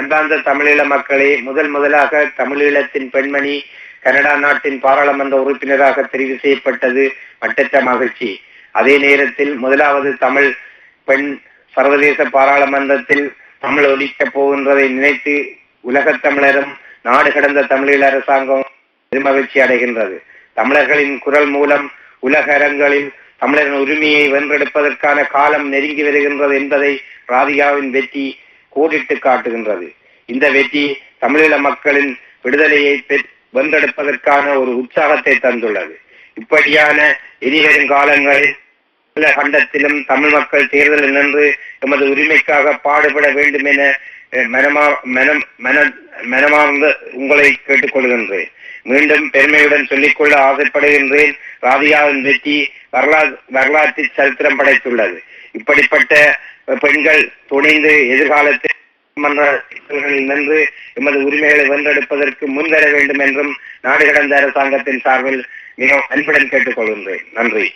அன்பார்ந்த தமிழீழ மக்களே முதல் முதலாக தமிழீழத்தின் பெண்மணி கனடா நாட்டின் பாராளுமன்ற உறுப்பினராக தெரிவு செய்யப்பட்டது மட்டற்ற மகிழ்ச்சி. அதே நேரத்தில் முதலாவது தமிழ் பெண் சர்வதேச பாராளுமன்றத்தில் தமிழ் ஒலிக்கப் போகின்றதை நினைத்து உலகத் தமிழரும் நாடு கடந்த தமிழீழ அரசாங்கம் பெருமகிழ்ச்சி அடைகின்றது. தமிழர்களின் குரல் மூலம் உலக அரங்களில் தமிழரின் உரிமையை வென்றெடுப்பதற்கான காலம் நெருங்கி வருகின்றது என்பதை ராதிகாவின் வெற்றி கோடிட்டு காட்டுகின்றது. இந்த வெற்றி தமிழீழ மக்களின் விடுதலையை பெற்- வென்றெடுப்பதற்கான ஒரு உற்சாகத்தை தந்துள்ளது. இப்படியான இனிவரும் காலங்களில் பல கண்டத்திலும் தமிழ் மக்கள் தேர்தலில் நின்று எமது உரிமைக்காக பாடுபட வேண்டும் என அஹ், மனமா மனம் மன மனமார்ந்து உங்களை கேட்டுக்கொள்கின்றேன். மீண்டும் பெருமையுடன் சொல்லிக்கொள்ள ஆசைப்படுகின்றேன். ராதியாவின் வெற்றி வரலாறு வரலாற்றில் சரித்திரம் படைத்துள்ளது. இப்படிப்பட்ட பெண்கள் துணிந்து எதிர்காலத்தில் நின்று எமது உரிமைகளை வென்றெடுப்பதற்கு முன்வர வேண்டும் என்றும் நாடு கடந்த அரசாங்கத்தின் சார்பில் மிகவும் அன்புடன் கேட்டுக்கொள்கின்றேன். நன்றி.